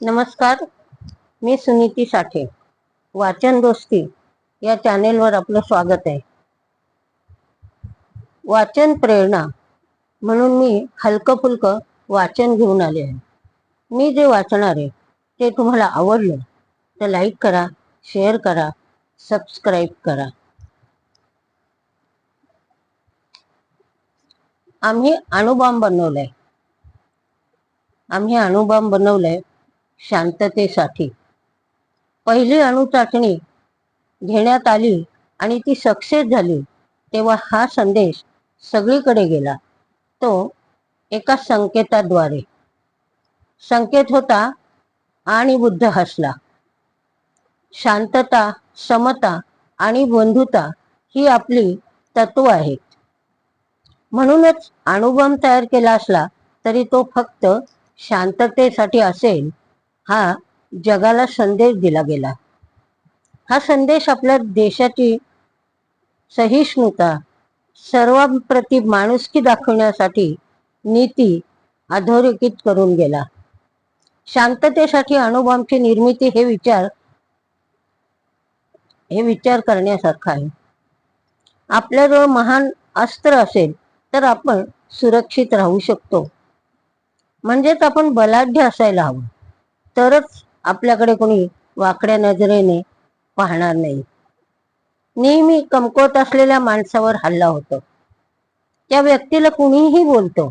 नमस्कार मी सुनीती साठे वाचन दोस्ती या चॅनेलवर आपलं स्वागत आहे. वाचन प्रेरणा म्हणून मी हलकं फुलकं वाचन घेऊन आले आहे. मी जे वाचणार आहे ते तुम्हाला आवडलं तर लाईक करा शेअर करा सबस्क्राईब करा. आम्ही अणुबॉम्ब बनवलाय. आम्ही अणुबॉम्ब बनवलाय. शांततेसाठी. पहिली अणुचाचणी घेण्यात आली आणि ती सक्सेस झाली तेव्हा हा संदेश सगळीकडे गेला. तो एका संकेताद्वारे. संकेत होता आणि बुद्ध हसला. शांतता समता आणि बंधुता ही आपली तत्व आहेत. म्हणूनच अणुबॉम्ब तयार केला असला तरी तो फक्त शांततेसाठी असेल हा जगाला संदेश दिला गेला. हा संदेश आपल्या देशाची सहिष्णुता सर्वांप्रती माणुसकी दाखवण्यासाठी नीती अधोरेखित करून गेला. शांततेसाठी अणुबॉम्बची निर्मिती हे विचार हे विचार करण्यासारखा आहे. आपल्याजवळ महान अस्त्र असेल तर आपण सुरक्षित राहू शकतो. म्हणजेच आपण बलाढ्य असायला हवं. तरच आपल्याकडे कोणी वाकड्या नजरेने पाहणार नाही. नेहमी कमकुवत असलेल्या माणसावर हल्ला होतो. त्या व्यक्तीला कुणीही बोलतो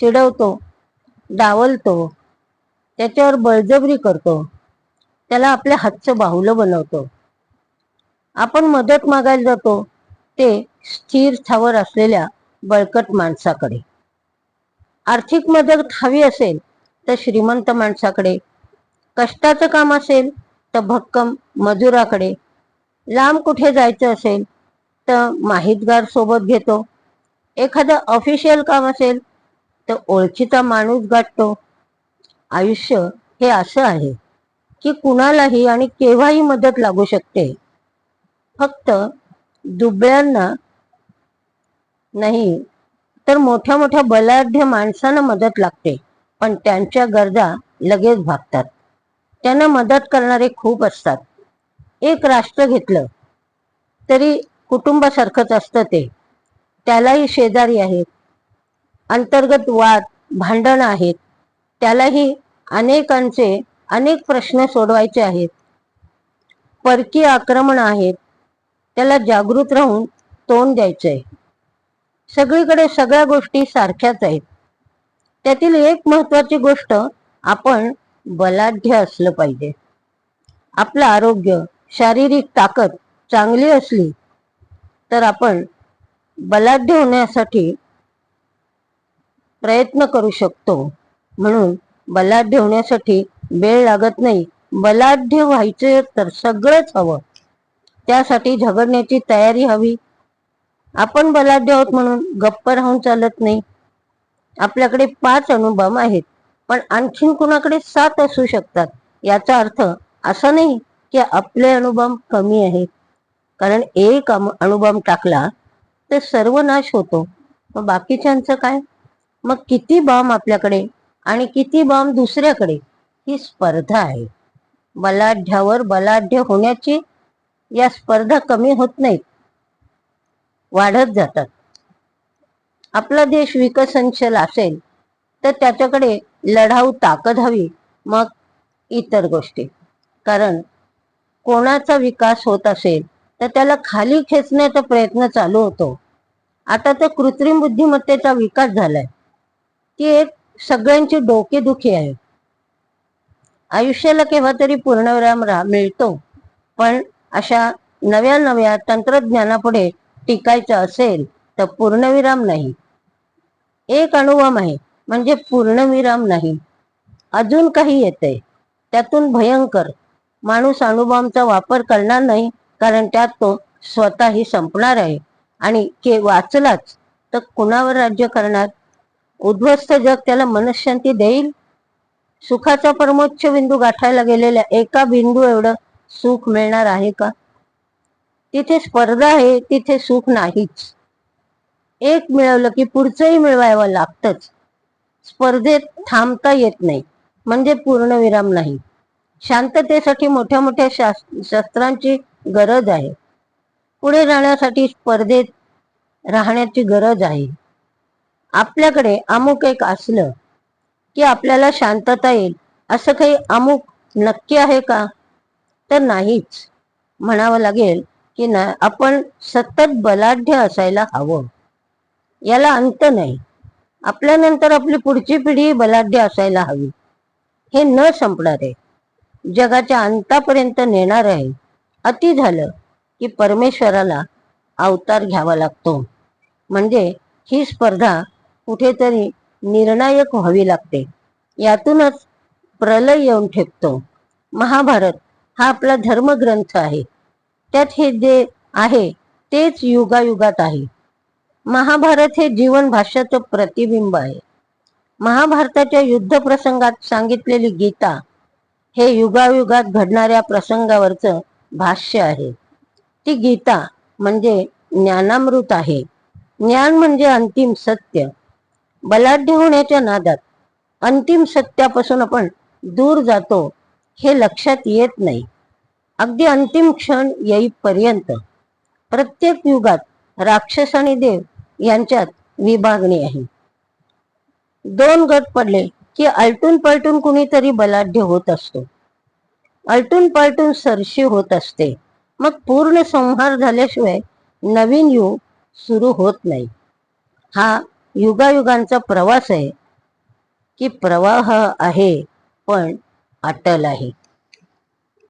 चिडवतो डावलतो त्याच्यावर बळजबरी करतो त्याला आपल्या हातचं बाहुलं बनवतो. आपण मदत मागायला जातो ते स्थिर स्थावर असलेल्या बळकट माणसाकडे. आर्थिक मदत हवी असेल तर श्रीमंत माणसाकडे कष्टाचं काम असेल तर भक्कम मजुराकडे. लांब कुठे जायचं असेल तर माहितगार सोबत घेतो. एखादं ऑफिशियल काम असेल तर ओळखीचा माणूस गाठतो. आयुष्य हे असं आहे की कुणालाही आणि केव्हाही मदत लागू शकते. फक्त दुबळ्यांना नाही तर मोठ्या मोठ्या बलाढ्य माणसांना मदत लागते. पण त्यांच्या गरजा लगेच भागतात. त्यांना मदत करणारे खूप असतात. एक राष्ट्र घेतलं तरी कुटुंबासारखंच असतं ते. त्यालाही शेजारी आहेत. अंतर्गत वाद भांडण आहेत. त्यालाही अनेकांचे अनेक प्रश्न सोडवायचे आहेत. परकीय आक्रमण आहेत. त्याला जागृत राहून तोंड द्यायचंय. सगळीकडे सगळ्या गोष्टी सारख्याच आहेत. त्यातील एक महत्वाची गोष्ट आपण बलाढ्य असलं पाहिजे. आपलं आरोग्य शारीरिक ताकद चांगली असली तर आपण बलाढ्य होण्यासाठी प्रयत्न करू शकतो. म्हणून बलाढ्य होण्यासाठी वेळ लागत नाही. बलाढ्य व्हायचे तर सगळंच हवं. त्यासाठी झगडण्याची तयारी हवी. आपण बलाढ्य आहोत म्हणून गप्प राहून चालत नाही. आपल्याकडे पाच अनुभव आहेत. पण आणखीन कुणाकडे सात असू शकतात? याचा अर्थ असा नाही की आपले अनुभव कमी आहेत. कारण एक अणुबॉम्ब टाकला तर सर्व नाश होतो. मग बाकीच्यांचं काय? मग किती बॉम्ब आपल्याकडे आणि किती बॉम्ब दुसऱ्याकडे? ही स्पर्धा आहे. बलाढ्यावर बलाढ्य होण्याची या स्पर्धा कमी होत नाहीत. वाढत जातात. आपला देश विकसनशील असेल तर त्याच्याकडे लढाऊ ताकद हवी. मग इतर गोष्टी. कारण कोणाचा विकास होत असेल तर त्याला खाली खेचण्याचा प्रयत्न चालू होतो. आता तर कृत्रिम बुद्धिमत्तेचा विकास झालाय. ती एक सगळ्यांची डोकेदुखी आहे. आयुष्याला केव्हा तरी पूर्णविराम मिळतो. पण अशा नव्या नव्या तंत्रज्ञानापुढे टिकायचं असेल तर पूर्णविराम नाही. एक अनुभव आहे. म्हणजे पूर्णविराम नाही. अजून काही येतंय. त्यातून भयंकर. माणूस अणुबॉम्बचा वापर करणार नाही कारण त्यात तो स्वतःही संपणार आहे. आणि के वाचलाच तर कुणावर राज्य करणार? उद्ध्वस्त जग त्याला मनशांती देईल? सुखाचा परमोच्च बिंदू गाठायला गेलेल्या एका बिंदू एवढं सुख मिळणार आहे का? तिथे स्पर्धा आहे तिथे सुख नाहीच. एक मिळवलं की पुढचंही मिळवायला लागतच. स्पर्धेत थांबता येत नाही. म्हणजे पूर्णविराम नाही. शांततेसाठी मोठ्या मोठ्या शस्त्रांची गरज आहे. पुढे जाण्यासाठी स्पर्धेत राहण्याची गरज आहे. आपल्याकडे अमुक एक असलं की आपल्याला शांतता येईल. असं काही अमुक नक्की आहे का? तर नाहीच. म्हणावं लागेल की ना आपण सतत बलाढ्य असायला हवं. याला अंत नाही. आपल्यानंतर आपली पुढची पिढी बलाढ्य असायला हवी. हे न संपणार आहे जगाच्या अंतापर्यंत नेणार आहे. अति झालं की परमेश्वराला अवतार घ्यावा लागतो. म्हणजे ही स्पर्धा कुठेतरी निर्णायक व्हावी लागते. यातूनच प्रलय येऊन ठेपतो. महाभारत हा आपला धर्मग्रंथ आहे. त्यात हे जे आहे तेच युगायुगात आहे. महाभारत हे जीवन भाष्याचं प्रतिबिंब आहे. महाभारताच्या युद्ध प्रसंगात सांगितलेली गीता हे युगायुगात घडणाऱ्या प्रसंगावरचं भाष्य आहे. ती गीता म्हणजे ज्ञानामृत आहे. ज्ञान म्हणजे अंतिम सत्य. बलाढ्य होण्याच्या नादात अंतिम सत्यापासून आपण दूर जातो हे लक्षात येत नाही. अगदी अंतिम क्षण येईपर्यंत प्रत्येक युगात राक्षस आणि देव यांच्यात विभागणी आहे. दोन गट पडले की आलटून पलटून कुणीतरी बलाढ्य होत असतो. आलटून पलटून सरशी होत असते. मग पूर्ण संहार झाल्याशिवाय नवीन युग सुरू होत नाही. हा युगायुगांचा प्रवास आहे. की प्रवाह आहे पण अटल आहे.